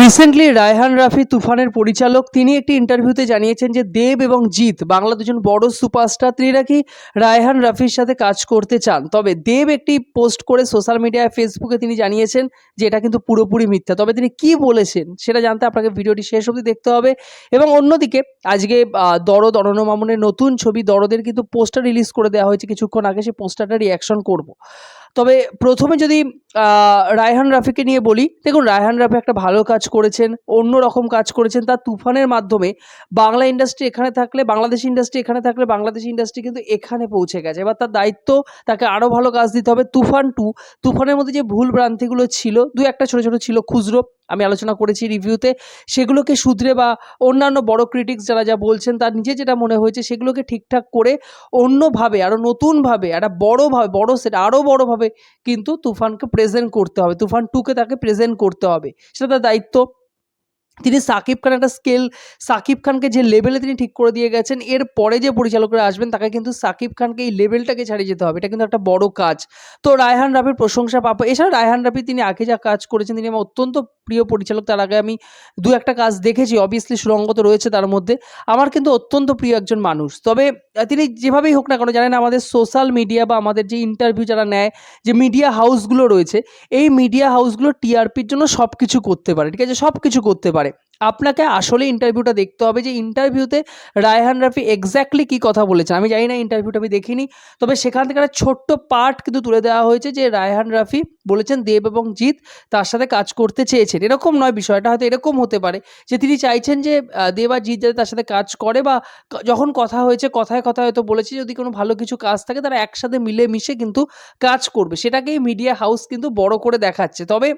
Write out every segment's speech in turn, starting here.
Recently Raihan Rafi তুফানের পরিচালক, তিনি একটি ইন্টারভিউতে জানিয়েছেন যে দেব এবং জিৎ, বাংলা দুজন বড় সুপারস্টার তিনি নাকি রায়হান রাফির সাথে কাজ করতে চান? তবে দেব একটি পোস্ট করে সোশ্যাল মিডিয়ায় ফেসবুকে তিনি জানিয়েছেন যে এটা কিন্তু পুরোপুরি মিথ্যা। তবে তিনি কি বলেছেন সেটা জানতে আপনাকে ভিডিওটি শেষ অবধি দেখতে হবে। এবং অন্যদিকে, আজকে দরদ অরণ্য মামুনের নতুন ছবি দরদের কিন্তু পোস্টার রিলিজ করে দেওয়া হয়েছে। কিছুক্ষণ আগে সেই পোস্টারটা রিয়াকশন করব। তবে প্রথমে যদি রায়হান রাফিকে নিয়ে বলি, দেখুন রায়হান রাফি একটা ভালো কাজ করেছেন, অন্য রকম কাজ করেছেন, তার তুফানের মাধ্যমে বাংলা ইন্ডাস্ট্রি এখানে থাকলে, বাংলাদেশ ইন্ডাস্ট্রি এখানে থাকলে, বাংলাদেশ ইন্ডাস্ট্রি কিন্তু এখানে পৌঁছে গেছে। এবার তার দায়িত্ব, তাকে আরও ভালো কাজ দিতে হবে, তুফান টু তুফানের মধ্যে যে ভুল ভ্রান্তিগুলো ছিল, দু একটা ছোটো ছোটো ছিল, খুচরো আমি আলোচনা করেছি রিভিউতে, সেগুলোকে শুধরে বা অন্যান্য বড় ক্রিটিক্স যারা যা বলছেন, তার নিজে যেটা মনে হয়েছে, সেগুলোকে ঠিকঠাক করে অন্যভাবে আরও নতুনভাবে, একটা বড়োভাবে, বড়ো সেট আরও বড়োভাবে কিন্তু তুফানকে প্রেজেন্ট করতে হবে। তুফান টুকে তাকে প্রেজেন্ট করতে হবে। সেটা তার দায়িত্ব। তিনি সাকিব খান একটা স্কেল, সাকিব খানকে যে লেভেলে তিনি ঠিক করে দিয়ে গেছেন, এর পরে যে পরিচালকরা আসবেন, তাকে কিন্তু সাকিব খানকে এই লেভেলটাকে ছাড়িয়ে যেতে হবে। এটা কিন্তু একটা বড় কাজ। তো রায়হান রাফির প্রশংসা পাবো এছাড়া রায়হান রাফি তিনি আগে যা কাজ করেছেন, তিনি আমার অত্যন্ত প্রিয় পরিচালক, তার আগে আমি দু একটা কাজ দেখেছি অবভিয়াসলি সুরঙ্গ তো রয়েছে তার মধ্যে। আমার কিন্তু অত্যন্ত প্রিয় একজন মানুষ। তবে তিনি যেভাবেই হোক না কেন, জানেন আমাদের সোশ্যাল মিডিয়া বা আমাদের যে ইন্টারভিউ যারা নেয়, যে মিডিয়া হাউসগুলো রয়েছে, এই মিডিয়া হাউসগুলো টিআরপির জন্য সব কিছু করতে পারে, ঠিক আছে? সব কিছু করতে পারে। আপনাকে আসলে ইন্টারভিউটা দেখতে হবে যে ইন্টারভিউতে রায়হান রাফি এক্স্যাক্টলি কী কথা বলেছেন আমি জানি না ইন্টারভিউটা আমি দেখিনি, তবে সেখান থেকে একটা ছোট্ট পার্ট কিন্তু তুলে দেওয়া হয়েছে যে রায়হান রাফি বলেছেন দেব এবং জিৎ তার সাথে কাজ করতে চেয়েছেন। এরকম নয় বিষয়টা, হয়তো এরকম হতে পারে যে তিনি চাইছেন যে দেব আর জিৎ যাতে তার সাথে কাজ করে বা যখন কথা হয়েছে কথায় কথায় হয়তো বলেছে, যদি কোনো ভালো কিছু কাজ থাকে তারা একসাথে মিলে মিশে কিন্তু কাজ করবে। সেটাকেই মিডিয়া হাউস কিন্তু বড় করে দেখাচ্ছে। তবে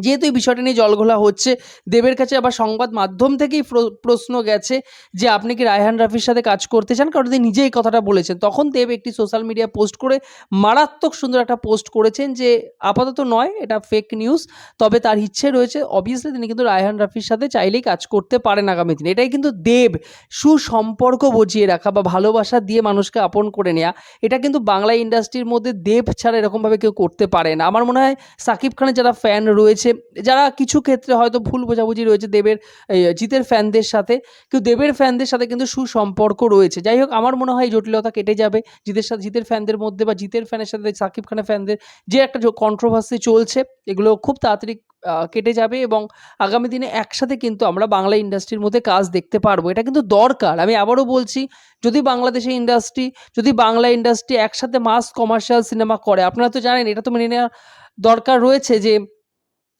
যেহেতু এই বিষয়টা নিয়ে জলঘোলা হচ্ছে, দেবের কাছে আবার সংবাদ মাধ্যম থেকেই প্র- প্রশ্ন গেছে যে আপনি কি রায়হান রাফির সাথে কাজ করতে চান? কারণ তিনি নিজেই কথাটা বলেছেন। তখন দেব একটি সোশ্যাল মিডিয়া পোস্ট করে মারাত্মক সুন্দর একটা পোস্ট করেছেন যে, আপাতত নয়, এটা ফেক নিউজ তবে তার ইচ্ছে রয়েছে অবভিয়াসলি তিনি কিন্তু রায়হান রাফির সাথে চাইলেই কাজ করতে পারেন আগামী দিনে। এটাই কিন্তু দেব সুসম্পর্ক বজিয়ে রাখা বা ভালোবাসা দিয়ে মানুষকে আপন করে নেওয়া এটা কিন্তু বাংলা ইন্ডাস্ট্রির মধ্যে দেব ছাড়া এরকমভাবে কেউ করতে পারে না। আমার মনে হয় সাকিব খানের যারা ফ্যান রয়েছে যারা কিছু ক্ষেত্রে হয়তো ভুল বোঝাবুঝি রয়েছে দেবের জিতের ফ্যানদের সাথে, কিন্তু দেবের ফ্যানদের সাথে কিন্তু সুসম্পর্ক রয়েছে। যাই হোক, আমার মনে হয় জটিলতা কেটে যাবে। জিতের সাথে, জিতের ফ্যানদের মধ্যে বা জিতের ফ্যানের সাথে, সাকিব খানের ফ্যানদের যে একটা কন্ট্রোভার্সি চলছে, এগুলো খুব তাড়াতাড়ি কেটে যাবে এবং আগামী দিনে একসাথে কিন্তু আমরা বাংলা ইন্ডাস্ট্রির মধ্যে কাজ দেখতে পারব। এটা কিন্তু দরকার। আমি আবারও বলছি, যদি বাংলাদেশের ইন্ডাস্ট্রি যদি বাংলা ইন্ডাস্ট্রি একসাথে মাস কমার্শিয়াল সিনেমা করে, আপনারা তো জানেন, এটা তো মেনে নেওয়া দরকার রয়েছে যে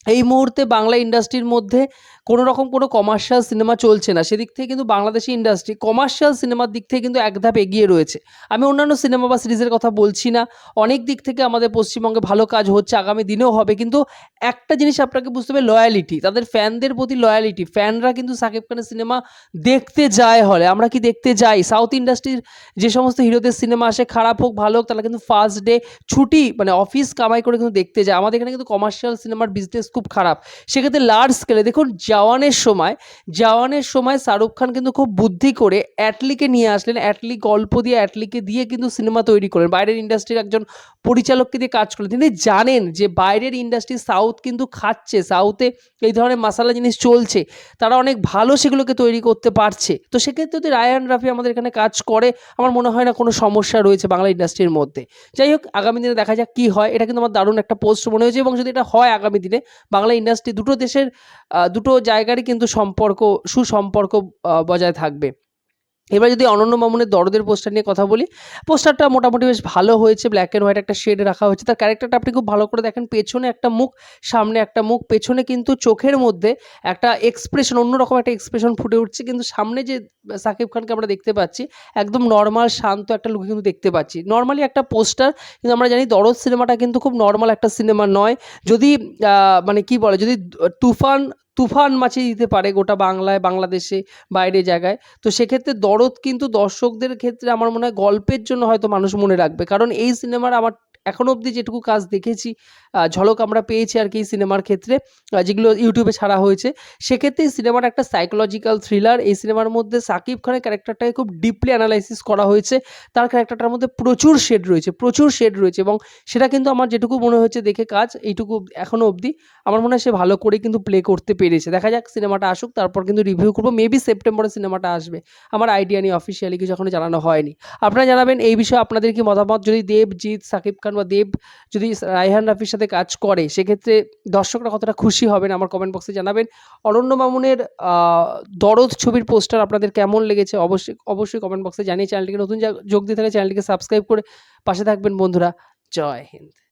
এই মুহূর্তে বাংলা ইন্ডাস্ট্রির মধ্যে কোনো রকম কোনো কমার্শিয়াল সিনেমা চলছে না। সেদিক থেকে কিন্তু বাংলাদেশি ইন্ডাস্ট্রি কমার্শিয়াল সিনেমার দিক থেকে কিন্তু এক ধাপ এগিয়ে রয়েছে। আমি অন্যান্য সিনেমা বা সিরিজের কথা বলছি না। অনেক দিক থেকে আমাদের পশ্চিমবঙ্গে ভালো কাজ হচ্ছে, আগামী দিনেও হবে। কিন্তু একটা জিনিস আপনাকে বুঝতে হবে লয়ালিটি তাদের ফ্যানদের প্রতি লয়ালিটি ফ্যানরা কিন্তু সাকিব খানের সিনেমা দেখতে যায় হলে। আমরা কি দেখতে যাই? সাউথ ইন্ডাস্ট্রির যে সমস্ত হিরোদের সিনেমা আসে, খারাপ হোক, ভালো হোক, তারা কিন্তু ফার্স্ট ডে ছুটি মানে অফিস কামাই করে কিন্তু দেখতে যায়। আমাদের এখানে কিন্তু কমার্শিয়াল সিনেমার বিজনেস খুব খারাপ। সেক্ষেত্রে লার্জ স্কেলে দেখুন, জওয়ানের সময় জওয়ানের সময় শাহরুখ খান কিন্তু খুব বুদ্ধি করে অ্যাটলিকে নিয়ে আসলেন। অ্যাটলি গল্প দিয়ে, অ্যাটলিকে দিয়ে কিন্তু সিনেমা তৈরি করেন বাইরের ইন্ডাস্ট্রির একজন পরিচালককে দিয়ে কাজ করলেন। তিনি জানেন যে বাইরের ইন্ডাস্ট্রি সাউথ কিন্তু খাচ্ছে, সাউথে এই ধরনের মশালা জিনিস চলছে। তারা অনেক ভালো সেগুলোকে তৈরি করতে পারছে। তো সেক্ষেত্রে যদি রায়ান রাফি আমাদের এখানে কাজ করে, আমার মনে হয় না কোনো সমস্যা রয়েছে বাংলা ইন্ডাস্ট্রির মধ্যে। যাই হোক, আগামী দিনে দেখা যাক কী হয়। এটা কিন্তু আমার দারুণ একটা পোস্ট মনে হয়েছে এবং যদি এটা হয় আগামী দিনে বাংলা ইন্ডাস্ট্রি দুটো দেশের দুটো জায়গারই কিন্তু সম্পর্ক সুসম্পর্ক বজায় থাকবে। এবার যদি অনন্য মামুনের দরদের পোস্টার নিয়ে কথা বলি পোস্টারটা মোটামুটি বেশ ভালো হয়েছে ব্ল্যাক অ্যান্ড হোয়াইট একটা শেড রাখা হয়েছে। তার ক্যারেক্টারটা আপনি খুব ভালো করে দেখেন, পেছনে একটা মুখ, সামনে একটা মুখ, পেছনে কিন্তু চোখের মধ্যে একটা এক্সপ্রেশন অন্যরকম একটা এক্সপ্রেশন ফুটে উঠছে। কিন্তু সামনে যে সাকিব খানকে আমরা দেখতে পাচ্ছি, একদম নর্মাল শান্ত একটা লুকে কিন্তু দেখতে পাচ্ছি। নর্মালি একটা পোস্টার কিন্তু আমরা জানি দরদ সিনেমাটা কিন্তু খুব নর্মাল একটা সিনেমা নয়। যদি মানে কি বলে, যদি তুফান তুফান মাছিয়ে দিতে পারে গোটা বাংলায়, বাংলাদেশে বাইরে জায়গায়। তো সেক্ষেত্রে দরদ কিন্তু দর্শকদের ক্ষেত্রে আমার মনে হয় গল্পের জন্য হয়তো মানুষ মনে রাখবে। কারণ এই সিনেমার আমার এখনও অবধি যেটুকু কাজ দেখেছি ঝলক আমরা পেয়েছি আর কি এই সিনেমার ক্ষেত্রে যেগুলো ইউটিউবে ছাড়া হয়েছে। সেক্ষেত্রে এই সিনেমাটা একটা সাইকোলজিক্যাল থ্রিলার এই সিনেমার মধ্যে সাকিব খানের ক্যারেক্টারটাকে খুব ডিপলি অ্যানালাইসিস করা হয়েছে। তার ক্যারেক্টারটার মধ্যে প্রচুর শেড রয়েছে, প্রচুর শেড রয়েছে এবং সেটা কিন্তু আমার যেটুকু মনে হয়েছে দেখে কাজ, এইটুকু এখনও অবধি আমার মনে হয় সে ভালো করে কিন্তু প্লে করতে পেরেছে। দেখা যাক সিনেমাটা আসুক, তারপর কিন্তু রিভিউ করব। মেবি সেপ্টেম্বরে সিনেমাটা আসবে। আমার আইডিয়া নেই অফিসিয়ালি কিছু এখনও জানানো হয়নি। আপনারা জানাবেন এই বিষয়ে আপনাদের কি মতামত? যদি দেব জিৎ সাকিব খান বা দেব যদি রায়হান রাফির সাথে কাজ করে, সেক্ষেত্রে দর্শকরা কতটা খুশি হবেন আমার কমেন্ট বক্সে জানাবেন। অরণ্য মামুনের দরদ ছবির পোস্টার আপনাদের কেমন লেগেছে অবশ্যই অবশ্যই কমেন্ট বক্সে জানিয়ে চ্যানেলটিকে নতুন যোগ দিয়ে থাকে চ্যানেলটিকে সাবস্ক্রাইব করে পাশে থাকবেন বন্ধুরা। জয় হিন্দ।